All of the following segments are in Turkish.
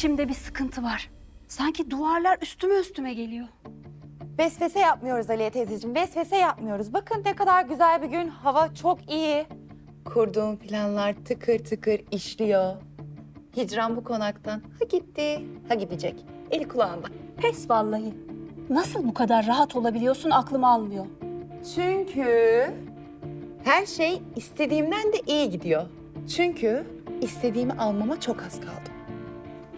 İçimde bir sıkıntı var. Sanki duvarlar üstüme üstüme geliyor. Vesvese yapmıyoruz Aliye teyzeciğim. Vesvese yapmıyoruz. Bakın ne kadar güzel bir gün. Hava çok iyi. Kurduğum planlar tıkır tıkır işliyor. Hicran bu konaktan ha gitti ha gidecek. Eli kulağında. Pes vallahi. Nasıl bu kadar rahat olabiliyorsun aklım almıyor. Çünkü her şey istediğimden de iyi gidiyor. Çünkü istediğimi almama çok az kaldı.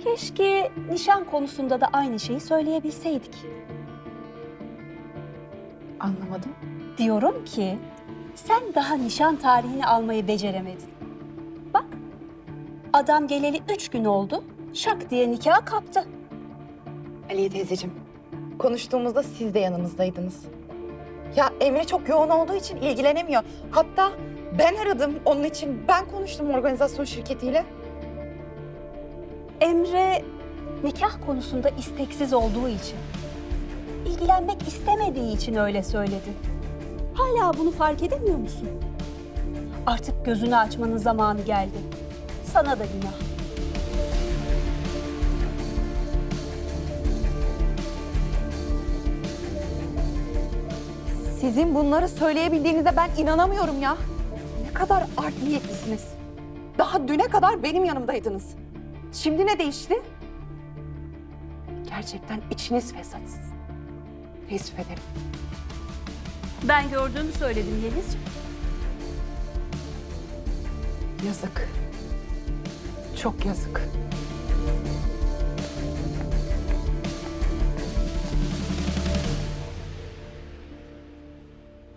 Keşke nişan konusunda da aynı şeyi söyleyebilseydik. Anlamadım. Diyorum ki sen daha nişan tarihini almayı beceremedin. Bak adam geleli üç gün oldu şak diye nikah kaptı. Aliye teyzeciğim, konuştuğumuzda siz de yanımızdaydınız. Ya Emre çok yoğun olduğu için ilgilenemiyor. Hatta ben aradım onun için. Ben konuştum organizasyon şirketiyle. Emre nikah konusunda isteksiz olduğu için, ilgilenmek istemediği için öyle söyledi. Hala bunu fark edemiyor musun? Artık gözünü açmanın zamanı geldi. Sana da günah. Sizin bunları söyleyebildiğinize ben inanamıyorum ya. Ne kadar art niyetlisiniz. Daha düne kadar benim yanımdaydınız. Şimdi ne değişti? Gerçekten içiniz fesatsız. Teessüf ederim. Ben gördüğümü söyledim Yelizciğim. Yazık. Çok yazık.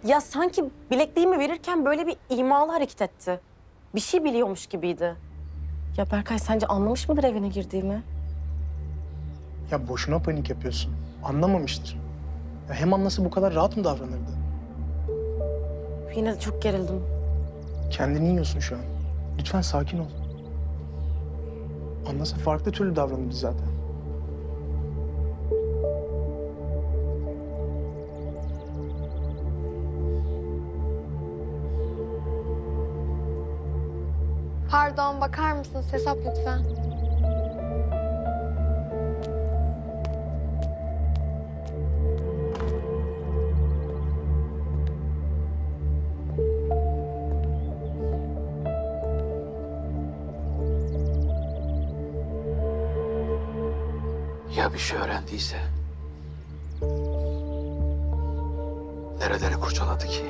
Ya sanki bilekliğimi verirken böyle bir imalı hareket etti. Bir şey biliyormuş gibiydi. Ya Berkay sence anlamış mıdır evine girdiğimi? Ya boşuna panik yapıyorsun. Anlamamıştır. Ya hem anlasa bu kadar rahat mı davranırdı? Yine de çok gerildim. Kendini yiyorsun şu an. Lütfen sakin ol. Anlasa farklı türlü davranırdı zaten. Pardon, bakar mısınız? Hesap lütfen. Ya bir şey öğrendiyse? Nerelere kurcaladı ki?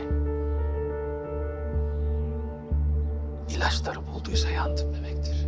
İlaçları bulduysa yandım demektir.